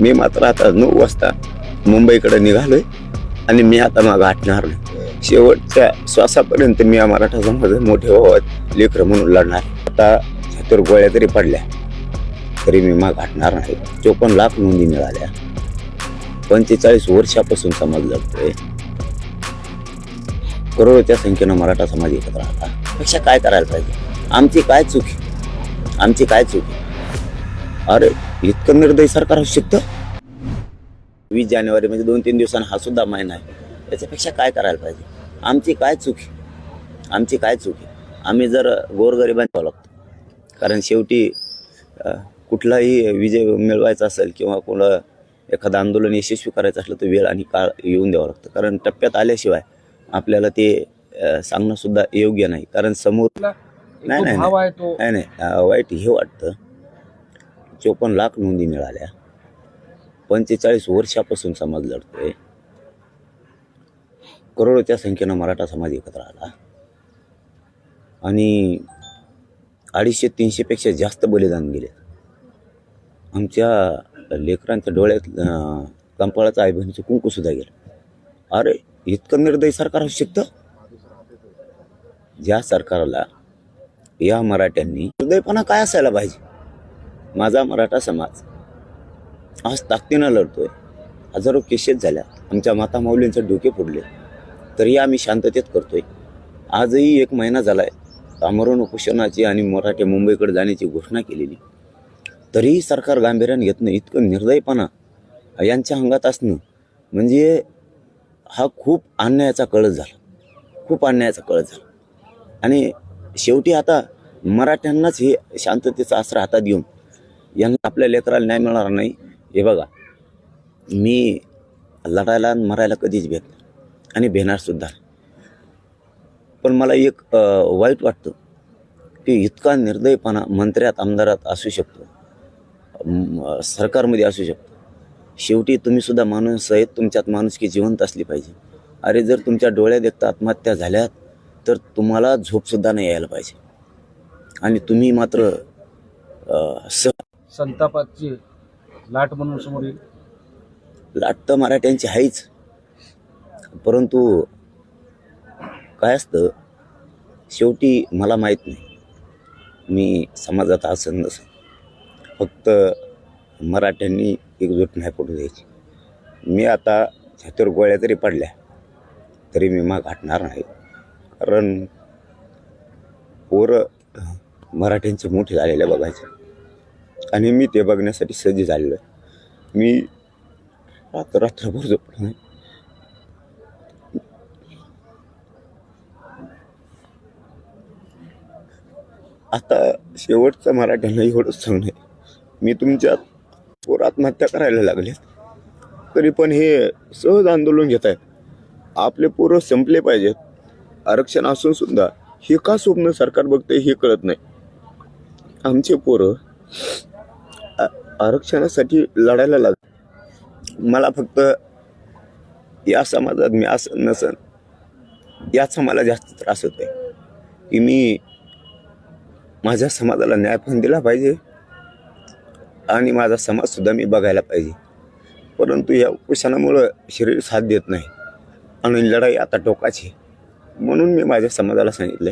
मी मात्र आता नऊ वाजता मुंबईकडे निघालोय आणि मी आता मागं आटणार नाही. शेवटच्या श्वासापर्यंत मी या मराठा समाज मोठे व्हावं लेकर म्हणून लढणार आता तर गोळ्या तरी पडल्या तरी मी माग हटणार नाही. चोपन्न लाख नोंदी मिळाल्या. पंचेचाळीस वर्षापासून समाज लढतोय. करोडोच्या संख्येनं मराठा समाज एकत्र राहता पेक्षा काय करायला पाहिजे? आमची काय चूक आमची काय चूक अरे इतकं निर्दयी सरकार असू शकतं? वीस जानेवारी म्हणजे दोन तीन दिवसांना हा सुद्धा महिना आहे. त्याच्यापेक्षा काय करायला पाहिजे? आमची काय चूक आहे? आमची काय चूक आहे? आम्ही जर गोरगरिबांना लागतो कारण शेवटी कुठलाही विजय मिळवायचा असेल किंवा कोणा एखादं आंदोलन यशस्वी करायचं असलं तर वेळ आणि काळ येऊन द्यावं लागतं. कारण टप्प्यात आल्याशिवाय आपल्याला ते सांगणं सुद्धा योग्य नाही. कारण समोर नाही, नाही, नाही. वाईट हे वाटतं. चोपन्न लाख नोंदी मिळाल्या. पंचेचाळीस वर्षापासून समाज लढतोय. करोडोच्या संख्येनं मराठा समाज एकत्र आला. आणि अडीचशे तीनशेपेक्षा जास्त बलिदान गेले. आमच्या लेकरांच्या डोळ्यात कंपाळाचा कंपाळाचं आई बहिणीचं कुंकू सुद्धा गेलं. अरे इतकं निर्दयी सरकार असू शकतं? ज्या सरकारला या मराठ्यांनी हृदयपणा काय असायला पाहिजे? माझा मराठा समाज आज ताकदीनं लढतोय. हजारो केसेस झाल्या. आमच्या माता माऊलींचे डोके फोडले. तरी आम्ही शांततेत करतोय. आजही एक महिना झालाय. आमरण उपोषणाची आणि मराठे मुंबईकडे जाण्याची घोषणा केलेली. तरीही सरकार गांभीर्याने घेत नाही इतकं निर्दयपणा यांच्या अंगात असणं म्हणजे हा खूप अन्यायाचा कळस झाला. खूप अन्यायाचा कळस झाला. आणि शेवटी आता मराठ्यांनाच हे शांततेचा आसरा हातात घेऊन यांना आपल्या लेकराला न्याय मिळणार नाही. हे बघा मी लढायला आणि मरायला कधीच भेट आणि भेणार सुद्धा पण मला एक वाईट वाटतं की इतका निर्दयपणा मंत्र्यात आमदारात असू शकतो. सरकारमध्ये असू शकतो. शेवटी तुम्ही सुद्धा माणूस आहेत तुमच्यात माणुसकी जिवंत असली पाहिजे. अरे जर तुमच्या डोळ्यात देखता आत्महत्या झाल्यात तर तुम्हाला झोपसुद्धा नाही यायला पाहिजे. आणि तुम्ही मात्र अ, संतापाची लाट म्हणून समोर येईल. लाट तर मराठ्यांची आहेच परंतु काय असतं शेवटी मला माहीत नाही. मी समाजात असं नसं फक्त मराठ्यांनी एकजूट नाही पडू द्यायची. मी आता छातीवर गोळ्या तरी पडल्या तरी मी माग हटणार नाही. कारण पोरं मराठ्यांचे मोठे झालेले बघायचे. आणि मी ते बघण्यासाठी सज्ज झालेलो आहे. मी रात्र रात्रभर झोपलो नाही. आता शेवटचं मराठ्यांना एवढंच सांगणं आहे. मी तुमच्या पोर आत्महत्या करायला लागले तरी पण हे सहज आंदोलन घेत आहेत. आपले पोरं संपले पाहिजेत. आरक्षण असून सुद्धा हे का स्वप्न सरकार बघते हे कळत नाही. आमचे पोरं आरक्षणासाठी लढायला लाग मला फक्त या समाजात मी असं नसन याचा मला जास्त त्रास होतोय. की मी माझ्या समाजाला न्याय पण दिला पाहिजे आणि माझा समाजसुद्धा मी बघायला पाहिजे. परंतु या उपोषणामुळं शरीर साथ देत नाही आणि लढाई आता टोकाची म्हणून मी माझ्या समाजाला सांगितलं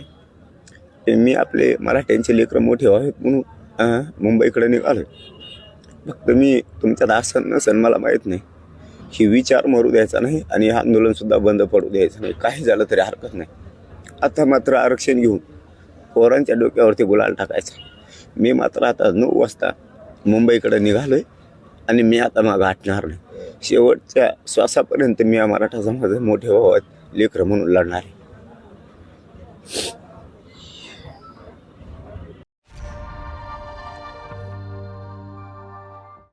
की मी आपले मराठ्यांचे लेकरं मोठे व्हावेत म्हणून मुंबईकडे निघालो फक्त मी तुमच्यात आसन नसन मला माहीत नाही. ही विचार मरू द्यायचा नाही आणि हे आंदोलनसुद्धा बंद पडू द्यायचं नाही. काही झालं तरी हरकत नाही. आता मात्र आरक्षण घेऊन पोरांच्या डोक्यावरती गुलाल टाकायचा. मी मात्र आता नऊ वाजता मुंबईकडे आहे आणि मी आता मागं हटणार नाही. शेवटच्या श्वासापर्यंत मी या मराठा समाज मोठे व्हावत लेकरं म्हणून लढणार. आहे